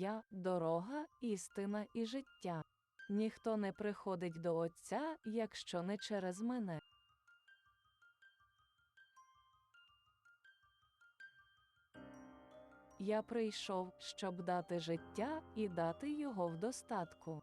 Я дорога, істина і життя. Ніхто не приходить до Отця, якщо не через мене. Я прийшов, щоб дати життя і дати його в достатку.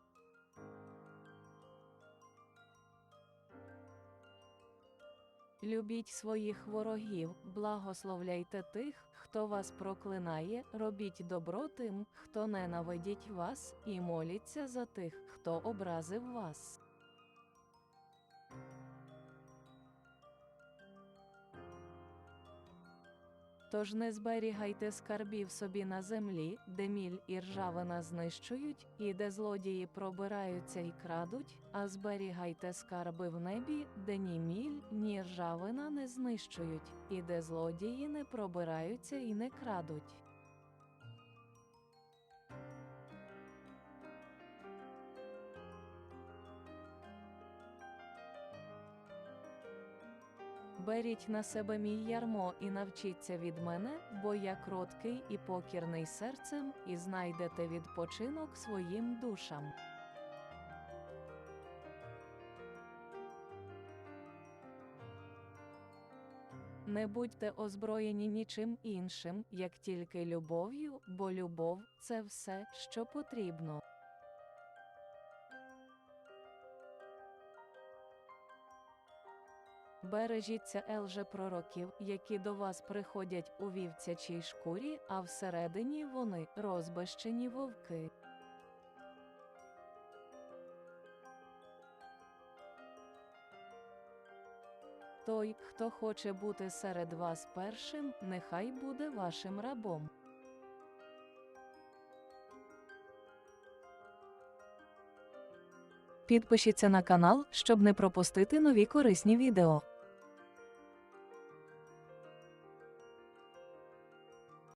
Любіть своїх ворогів, благословляйте тих, хто вас проклинає, робіть добро тим, хто ненавидить вас, і моліться за тих, хто образив вас. Тож не зберігайте скарбів собі на землі, де міль і ржавина знищують, і де злодії пробираються і крадуть, а зберігайте скарби в небі, де ні міль, ні ржавина не знищують, і де злодії не пробираються і не крадуть. Беріть на себе мій ярмо і навчіться від мене, бо я кроткий і покірний серцем, і знайдете відпочинок своїм душам. Не будьте озброєні нічим іншим, як тільки любов'ю, бо любов це все, що потрібно. Бережіться елже пророків, які до вас приходять у вівцячій шкурі, а всередині вони розбещені вовки. Той, хто хоче бути серед вас першим, нехай буде вашим рабом. Підпишіться на канал, щоб не пропустити нові корисні відео.